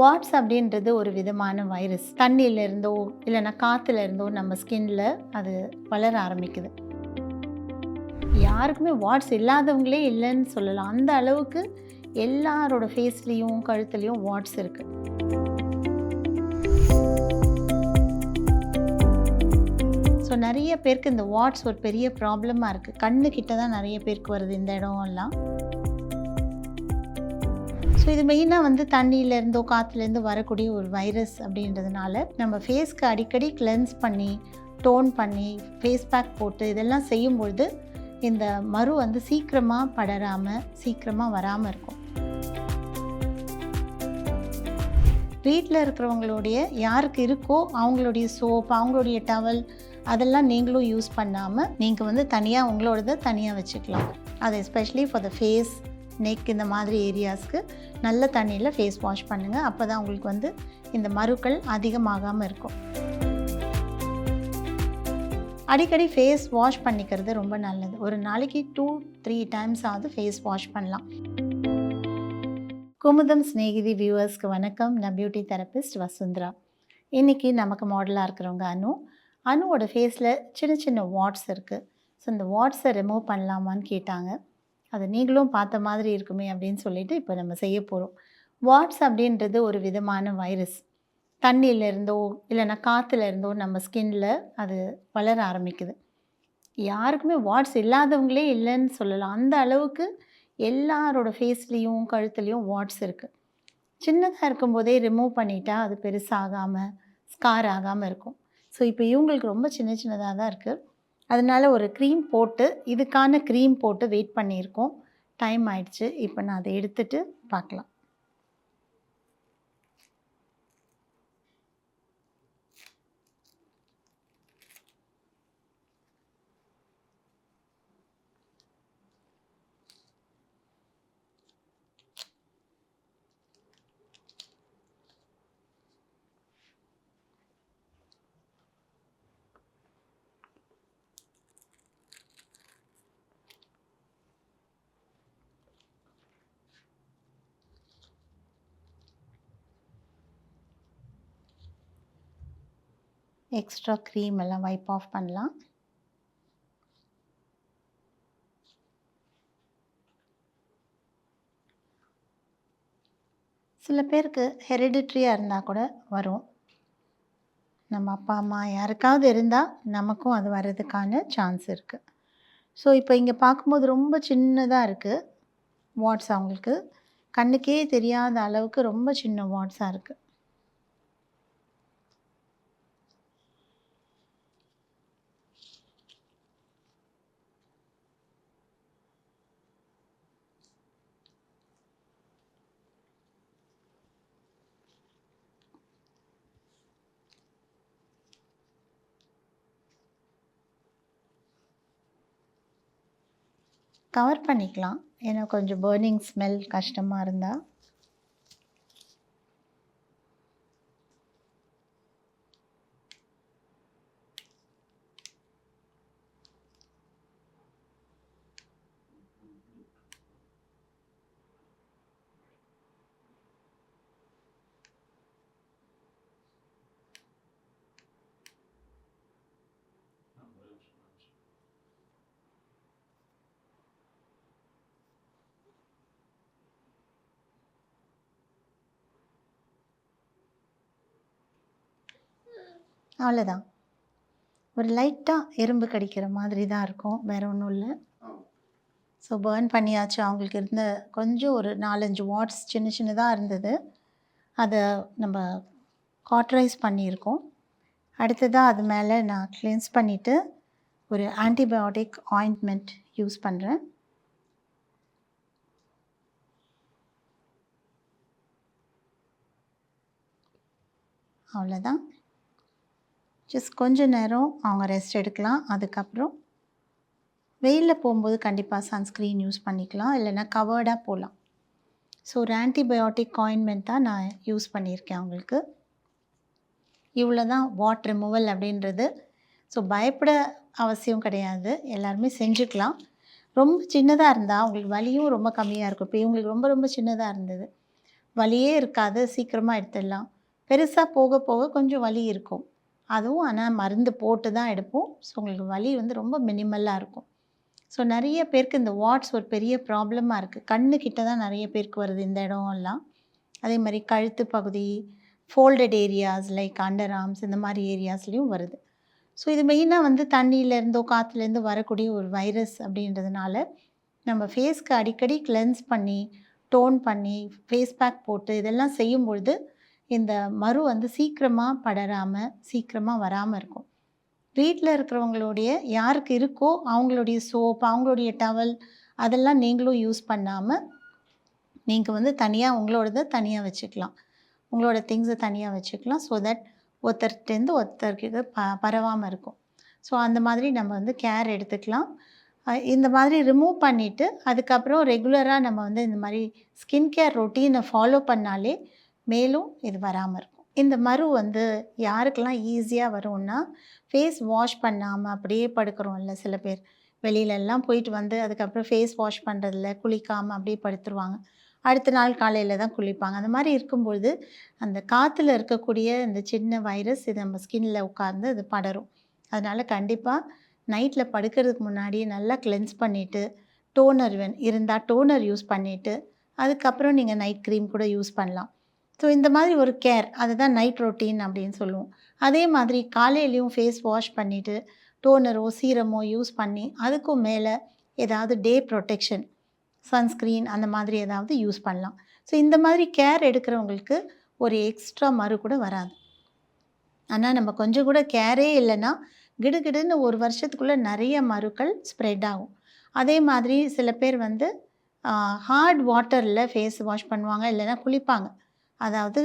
Watts அப்படின்றது ஒரு விதமான வைரஸ். தண்ணியில இருந்தோ இல்லைன்னா காற்றுல இருந்தோ நம்ம ஸ்கின்ல அது வளர ஆரம்பிக்குது. யாருக்குமே வாட்ஸ் இல்லாதவங்களே இல்லைன்னு சொல்லலாம். அந்த அளவுக்கு எல்லாரோட ஃபேஸ்லேயும் கழுத்துலேயும் வாட்ஸ் இருக்குது ஸோ நிறைய பேருக்கு இந்த வாட்ஸ் ஒரு பெரிய ப்ராப்ளமாக இருக்குது கண்ணு கிட்ட தான் நிறைய பேருக்கு வருது இந்த இடம் எல்லாம் ஸோ இது மெயினாக வந்து தண்ணியிலேருந்தோ காற்றுலேருந்து வரக்கூடிய ஒரு வைரஸ் அப்படின்றதுனால நம்ம ஃபேஸ்க்கு அடிக்கடி கிளென்ஸ் பண்ணி டோன் பண்ணி ஃபேஸ் பேக் போட்டு இதெல்லாம் செய்யும்பொழுது இந்த மறு வந்து சீக்கிரமாக படராமல் சீக்கிரமாக வராமல் இருக்கும். வீட்டில் இருக்கிறவங்களுடைய யாருக்கு இருக்கோ அவங்களுடைய சோப் அவங்களுடைய டவல் அதெல்லாம் நீங்களும் யூஸ் பண்ணாமல் நீங்கள் வந்து தனியாக உங்களோடத தனியாக வச்சுக்கலாம். அது especially for the face neck இந்த மாதிரி ஏரியாஸ்க்கு நல்ல தண்ணியில் ஃபேஸ் வாஷ் பண்ணுங்கள் அப்போ தான் உங்களுக்கு வந்து இந்த மருக்கள் அதிகமாகாமல் இருக்கும். அடிக்கடி ஃபேஸ் வாஷ் பண்ணிக்கிறது ரொம்ப நல்லது. ஒரு நாளைக்கு டூ த்ரீ டைம்ஸ் ஆகுது ஃபேஸ் வாஷ் பண்ணலாம். குமுதம் ஸ்நேகிதி வியூவர்ஸ்க்கு வணக்கம். நான் பியூட்டி தெரபிஸ்ட் வசுந்தரா. இன்றைக்கி நமக்கு மாடலாக இருக்கிறவங்க அனு. அனுவோட ஃபேஸில் சின்ன சின்ன வாட்ஸ் இருக்குது ஸோ இந்த வாட்ஸை ரிமூவ் பண்ணலாமான்னு கேட்டாங்க. அதை நீங்களும் பார்த்த மாதிரி இருக்குமே அப்படின்னு சொல்லிட்டு இப்போ நம்ம செய்ய போகிறோம் வாட்ஸ் அப்படின்றது ஒரு விதமான வைரஸ். தண்ணியிலேருந்தோ இல்லைன்னா காற்றுல இருந்தோ நம்ம ஸ்கின்ல அது வளர ஆரம்பிக்குது. யாருக்குமே வாட்ஸ் இல்லாதவங்களே இல்லைன்னு சொல்லலாம். அந்த அளவுக்கு எல்லாரோட ஃபேஸ்லேயும் கழுத்துலேயும் வாட்ஸ் இருக்குது சின்னதாக இருக்கும்போதே ரிமூவ் பண்ணிட்டா அது பெருசாகாமல் ஸ்கார் ஆகாமல் இருக்கும். ஸோ இப்போ இவங்களுக்கு ரொம்ப சின்ன சின்னதாக தான் இருக்குது அதனால ஒரு க்ரீம் போட்டு இதுக்கான க்ரீம் போட்டு வெயிட் பண்ணியிருக்கோம். டைம் ஆயிடுச்சு. இப்போ நான் அதை எடுத்துட்டு பார்க்கலாம். எக்ஸ்ட்ரா க்ரீம் எல்லாம் வைப் ஆஃப் பண்ணலாம். சில பேருக்கு ஹெரிடிட்ரியாக இருந்தால் கூட வரும். நம்ம அப்பா அம்மா யாருக்காவது இருந்தால் நமக்கும் அது வர்றதுக்கான சான்ஸ் இருக்குது ஸோ இப்போ இங்கே பார்க்கும்போது ரொம்ப சின்னதாக இருக்குது வாட்ஸ் அவங்களுக்கு. கண்ணுக்கே தெரியாத அளவுக்கு ரொம்ப சின்ன வாட்ஸாக இருக்குது கவர் பண்ணிக்கலாம். ஏன்னா கொஞ்சம் பேர்னிங் ஸ்மெல் கஷ்டமாக இருந்தால் அவ்வளோதான் ஒரு லைட்டாக எறும்பு கடிக்கிற மாதிரி தான் இருக்கும். வேறு ஒன்றும் இல்லை. ஸோ பேர்ன் பண்ணியாச்சு. அவங்களுக்கு இருந்த கொஞ்சம் ஒரு நாலஞ்சு வாட்ஸ் சின்ன சின்னதாக இருந்தது. அதை நம்ம காட்ரைஸ் பண்ணியிருக்கோம். அடுத்ததாக அது மேலே நான் கிளென்ஸ் பண்ணிவிட்டு ஒரு ஆன்டிபயோட்டிக் ஆயின்மெண்ட் யூஸ் பண்ணுறேன் அவ்வளோதான் ஜஸ்ட் கொஞ்ச நேரம் அவங்க ரெஸ்ட் எடுக்கலாம். அதுக்கப்புறம் வெயிலில் போகும்போது கண்டிப்பாக சன்ஸ்க்ரீன் யூஸ் பண்ணிக்கலாம். இல்லைன்னா கவர்டாக போகலாம். ஸோ ஒரு ஆன்டிபயோட்டிக் காயின்மெண்ட் தான் நான் யூஸ் பண்ணியிருக்கேன் அவங்களுக்கு. இவ்வளோ தான் வாட் ரிமூவல் அப்படின்றது. ஸோ பயப்பட அவசியம் கிடையாது. எல்லாருமே செஞ்சுக்கலாம். ரொம்ப சின்னதாக இருந்தால் அவங்களுக்கு வலியும் ரொம்ப கம்மியாக இருக்கும். இப்போ இவங்களுக்கு ரொம்ப ரொம்ப சின்னதாக இருந்தது. வலியே இருக்காது. சீக்கிரமாக எடுத்துடலாம். பெருசாக போக போக கொஞ்சம் வலி இருக்கும். அதுவும் ஆனால் மருந்து போட்டு தான் எடுப்போம். ஸோ உங்களுக்கு வலி வந்து ரொம்ப மினிமலாக இருக்கும். ஸோ நிறைய பேருக்கு இந்த வாட்ஸ் ஒரு பெரிய ப்ராப்ளமாக இருக்குது கண்ணு கிட்ட தான் நிறைய பேருக்கு வருது இந்த இடம் எல்லாம் அதே மாதிரி கழுத்து பகுதி folded areas like under arms இந்த மாதிரி ஏரியாஸ்லேயும் வருது. ஸோ இது மெயினாக வந்து தண்ணியிலேருந்தோ காற்றுலேருந்தோ வரக்கூடிய ஒரு வைரஸ் அப்படின்றதுனால நம்ம ஃபேஸ்க்கு அடிக்கடி கிளென்ஸ் பண்ணி டோன் பண்ணி ஃபேஸ் பேக் போட்டு இதெல்லாம் செய்யும் பொழுது இந்த மறு வந்து சீக்கிரமாக படராமல் சீக்கிரமாக வராமல் இருக்கும். வீட்டில் இருக்கிறவங்களுடைய யாருக்கு இருக்கோ அவங்களுடைய சோப் அவங்களுடைய டவல் அதெல்லாம் நீங்களும் யூஸ் பண்ணாமல் நீங்கள் வந்து தனியாக உங்களோடதை தனியாக வச்சுக்கலாம். உங்களோட திங்ஸை தனியாக வச்சுக்கலாம். ஸோ தட் ஒருத்தர்கிட்டேருந்து ஒருத்தருக்கு ப பரவாமல் இருக்கும். ஸோ அந்த மாதிரி நம்ம வந்து கேர் எடுத்துக்கலாம். இந்த மாதிரி ரிமூவ் பண்ணிவிட்டு அதுக்கப்புறம் ரெகுலராக நம்ம வந்து இந்த மாதிரி ஸ்கின் கேர் ரொட்டீனை ஃபாலோ பண்ணாலே மேலும் இது வராமல் இருக்கும். இந்த மரு வந்து யாருக்கெல்லாம் ஈஸியாக வரும்னா ஃபேஸ் வாஷ் பண்ணாமல் அப்படியே படுக்கிறோம்ல சில பேர். வெளியிலெல்லாம் போயிட்டு வந்து அதுக்கப்புறம் ஃபேஸ் வாஷ் பண்ணுறதில்ல குளிக்காமல் அப்படியே படுத்துருவாங்க. அடுத்த நாள் காலையில் தான் குளிப்பாங்க. அந்த மாதிரி இருக்கும்பொழுது அந்த காற்றுல இருக்கக்கூடிய இந்த சின்ன வைரஸ் இது நம்ம ஸ்கின்ல உட்கார்ந்து அது படரும். அதனால் கண்டிப்பாக நைட்டில் படுக்கிறதுக்கு முன்னாடி நல்லா கிளென்ஸ் பண்ணிவிட்டு டோனர் இருந்தால் டோனர் யூஸ் பண்ணிவிட்டு அதுக்கப்புறம் நீங்கள் நைட் க்ரீம் கூட யூஸ் பண்ணலாம். ஸோ இந்த மாதிரி ஒரு கேர் அதுதான் நைட் ரொட்டீன் அப்படின்னு சொல்லுவோம். அதே மாதிரி காலையிலையும் ஃபேஸ் வாஷ் பண்ணிவிட்டு டோனரோ சீரமோ யூஸ் பண்ணி அதுக்கும் மேலே ஏதாவது டே ப்ரொடெக்ஷன் சன்ஸ்க்ரீன் அந்த மாதிரி ஏதாவது யூஸ் பண்ணலாம். ஸோ இந்த மாதிரி கேர் எடுக்கிறவங்களுக்கு ஒரு எக்ஸ்ட்ரா மறு கூட வராது. ஆனால் நம்ம கொஞ்சம் கூட கேரே இல்லைன்னா கிடுகிடுன்னு ஒரு வருஷத்துக்குள்ளே நிறைய மருக்கள் ஸ்ப்ரெட் ஆகும். அதே மாதிரி சில பேர் வந்து ஹார்ட் வாட்டரில் ஃபேஸ் வாஷ் பண்ணுவாங்க இல்லைன்னா குளிப்பாங்க. அதாவது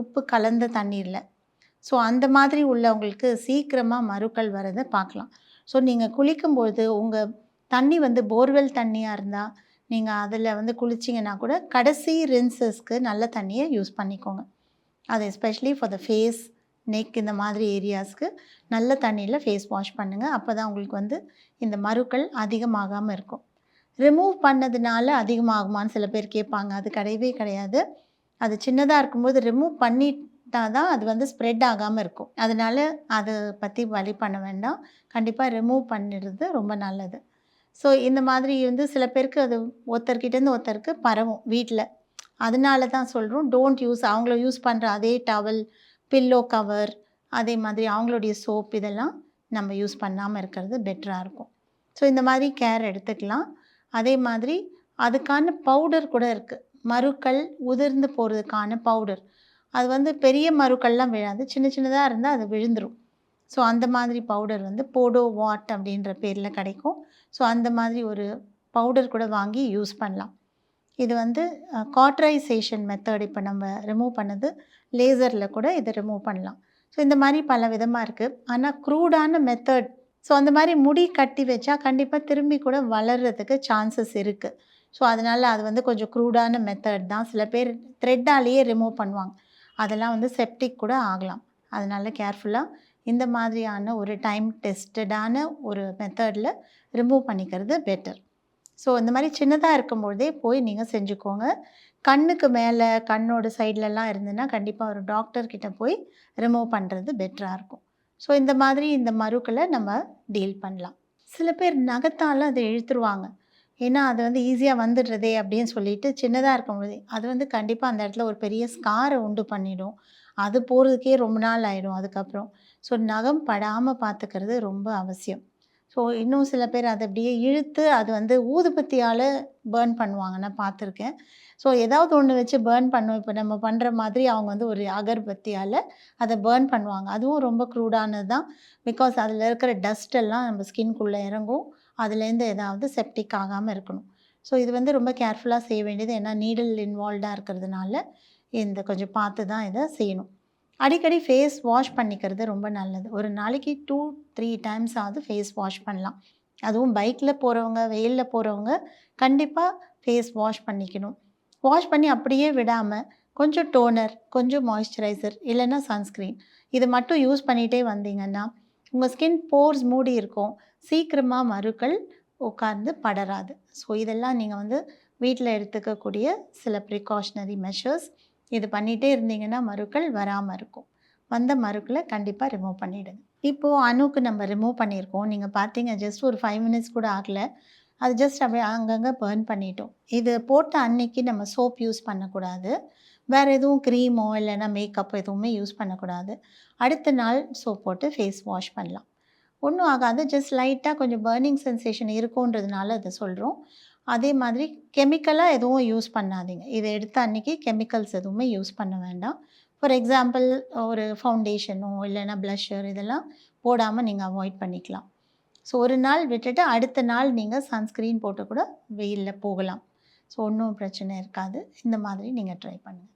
உப்பு கலந்த தண்ணீரில். ஸோ அந்த மாதிரி உள்ளவங்களுக்கு சீக்கிரமாக மறுக்கள் வரதை பார்க்கலாம் ஸோ நீங்கள் குளிக்கும்பொழுது உங்கள் தண்ணி வந்து போர்வெல் தண்ணியாக இருந்தால் நீங்கள் அதில் வந்து குளிச்சிங்கன்னா கூட கடைசி ரின்சஸ்க்கு நல்ல தண்ணியை யூஸ் பண்ணிக்கோங்க. அது especially for the face neck இந்த மாதிரி ஏரியாஸ்க்கு நல்ல தண்ணியில் ஃபேஸ் வாஷ் பண்ணுங்கள் அப்போ தான் உங்களுக்கு வந்து இந்த மருக்கள் அதிகமாகாமல் இருக்கும். ரிமூவ் பண்ணதுனால அதிகமாகுமான்னு சில பேர் கேட்பாங்க. அது கிடையவே கிடையாது. அது சின்னதாக இருக்கும்போது ரிமூவ் பண்ணிட்டா தான் அது வந்து ஸ்ப்ரெட் ஆகாமல் இருக்கும். அதனால் அதை பற்றி வழி பண்ண வேண்டாம். கண்டிப்பாக ரிமூவ் பண்ணிடுறது ரொம்ப நல்லது. ஸோ இந்த மாதிரி வந்து சில பேருக்கு அது ஒருத்தர்கிட்டேருந்து ஒருத்தருக்கு பரவும் வீட்டில் அதனால தான் சொல்கிறோம் டோன்ட் யூஸ் அவங்கள யூஸ் பண்ணுற அதே டவல் பில்லோ கவர் அதே மாதிரி அவங்களுடைய சோப் இதெல்லாம் நம்ம யூஸ் பண்ணாமல் இருக்கிறது பெட்டராக இருக்கும். ஸோ இந்த மாதிரி கேர் எடுத்துக்கலாம். அதே மாதிரி அதுக்கான பவுடர் கூட இருக்குது மருக்கள் உதிர்ந்து போகிறதுக்கான பவுடர் அது வந்து பெரிய மருக்கள்லாம் விழாது. சின்ன சின்னதாக இருந்தால் அது விழுந்துடும் ஸோ அந்த மாதிரி பவுடர் வந்து போடோ வாட் அப்படின்ற பேரில் கிடைக்கும். ஸோ அந்த மாதிரி ஒரு பவுடர் கூட வாங்கி யூஸ் பண்ணலாம். இது வந்து காட்ரைசேஷன் மெத்தட் இப்போ நம்ம ரிமூவ் பண்ணது லேசரில் கூட இதை ரிமூவ் பண்ணலாம். ஸோ இந்த மாதிரி பல விதமாக இருக்குது ஆனால் க்ரூடான மெத்தட் ஸோ அந்த மாதிரி முடி கட்டி வச்சா கண்டிப்பாக திரும்பி கூட வளர்கிறதுக்கு சான்சஸ் இருக்குது ஸோ அதனால் அது வந்து கொஞ்சம் க்ரூடான மெத்தட் தான். சில பேர் த்ரெட்டாலேயே ரிமூவ் பண்ணுவாங்க. அதெல்லாம் வந்து செப்டிக் கூட ஆகலாம். அதனால் கேர்ஃபுல்லாக இந்த மாதிரியான ஒரு டைம் டெஸ்டடான ஒரு மெத்தடில் ரிமூவ் பண்ணிக்கிறது பெட்டர் ஸோ இந்த மாதிரி சின்னதாக இருக்கும்பொழுதே போய் நீங்கள் செஞ்சுக்கோங்க. கண்ணுக்கு மேலே கண்ணோட சைட்லலாம் இருந்ததுன்னா கண்டிப்பாக ஒரு டாக்டர்கிட்ட போய் ரிமூவ் பண்ணுறது பெட்டராக இருக்கும். ஸோ இந்த மாதிரி இந்த மருக்களை நம்ம டீல் பண்ணலாம். சில பேர் நகத்தால் அதை இழுத்துருவாங்க. ஏன்னா அது வந்து ஈஸியாக வந்துடுறதே அப்படின்னு சொல்லிட்டு சின்னதாக இருக்கும்போதே அது வந்து கண்டிப்பாக அந்த இடத்துல ஒரு பெரிய ஸ்காரை உண்டு பண்ணிடும். அது போகிறதுக்கே ரொம்ப நாள் ஆயிடும் அதுக்கப்புறம். ஸோ நகம் படாமல் பார்த்துக்கிறது ரொம்ப அவசியம். ஸோ இன்னும் சில பேர் அதை அப்படியே இழுத்து அது வந்து ஊதுபத்தியால் பேர்ன் பண்ணுவாங்க. நான் பார்த்துருக்கேன். ஸோ ஏதாவது ஒன்று வச்சு பேர்ன் பண்ணுவோம் இப்போ நம்ம பண்ணுற மாதிரி அவங்க வந்து ஒரு அகர்பத்தியால் அதை பேர்ன் பண்ணுவாங்க. அதுவும் ரொம்ப க்ரூடானது தான். பிகாஸ் அதில் இருக்கிற டஸ்ட் எல்லாம் நம்ம ஸ்கின்குள்ளே இறங்கும். அதுலேருந்து ஏதாவது செப்டிக் ஆகாமல் இருக்கணும். ஸோ இது வந்து ரொம்ப கேர்ஃபுல்லாக செய்ய வேண்டியது. ஏன்னா நீடில் இன்வால்வ்டாக இருக்கிறதுனால இந்த கொஞ்சம் பார்த்து தான் இதை செய்யணும். அடிக்கடி ஃபேஸ் வாஷ் பண்ணிக்கிறது ரொம்ப நல்லது. ஒரு நாளைக்கு டூ த்ரீ டைம்ஸ் ஆகுது ஃபேஸ் வாஷ் பண்ணலாம். அதுவும் பைக்கில் போகிறவங்க வெயிலில் போகிறவங்க கண்டிப்பாக ஃபேஸ் வாஷ் பண்ணிக்கணும். வாஷ் பண்ணி அப்படியே விடாமல் கொஞ்சம் டோனர் கொஞ்சம் மாய்ஸ்சரைசர் இல்லைன்னா சன்ஸ்க்ரீன் இது மட்டும் யூஸ் பண்ணிகிட்டே வந்தீங்கன்னா உங்கள் ஸ்கின் போர்ஸ் மூடி இருக்கும். சீக்கிரமாக மருக்கள் உட்கார்ந்து படராது. ஸோ இதெல்லாம் நீங்கள் வந்து வீட்டில் எடுத்துக்கக்கூடிய சில ப்ரிகாஷ்னரி மெஷர்ஸ் இது பண்ணிகிட்டே இருந்தீங்கன்னா மருக்கள் வராமல் இருக்கும். வந்த மருக்களை கண்டிப்பாக ரிமூவ் பண்ணிவிடுங்க இப்போது அணுக்கு நம்ம ரிமூவ் பண்ணியிருக்கோம். நீங்கள் பார்த்தீங்க ஜஸ்ட் ஒரு ஃபைவ் மினிட்ஸ் கூட ஆகலை. அது ஜஸ்ட் அப்படியே அங்கங்கே பர்ன் பண்ணிட்டோம். இது போட்ட அன்னைக்கு நம்ம சோப் யூஸ் பண்ணக்கூடாது. வேறு எதுவும் க்ரீமோ இல்லைன்னா மேக்கப் எதுவுமே யூஸ் பண்ணக்கூடாது. அடுத்த நாள் சோப் போட்டு ஃபேஸ் வாஷ் பண்ணலாம். ஒன்றும் ஆகாது. ஜஸ்ட் லைட்டாக கொஞ்சம் பர்னிங் சென்சேஷன் இருக்குன்றதுனால அதை சொல்கிறோம் அதே மாதிரி கெமிக்கலாக எதுவும் யூஸ் பண்ணாதீங்க. இதை எடுத்த அன்றைக்கி கெமிக்கல்ஸ் எதுவுமே யூஸ் பண்ண வேண்டாம். ஃபார் எக்ஸாம்பிள் ஒரு ஃபவுண்டேஷனோ இல்லைன்னா ப்ளஷர் இதெல்லாம் போடாமல் நீங்கள் அவாய்ட் பண்ணிக்கலாம். ஸோ ஒரு நாள் விட்டுட்டு அடுத்த நாள் நீங்கள் சன்ஸ்க்ரீன் போட்டு கூட வெயிலில் போகலாம். ஸோ ஒன்றும் பிரச்சனை இருக்காது. இந்த மாதிரி நீங்கள் ட்ரை பண்ணுங்கள்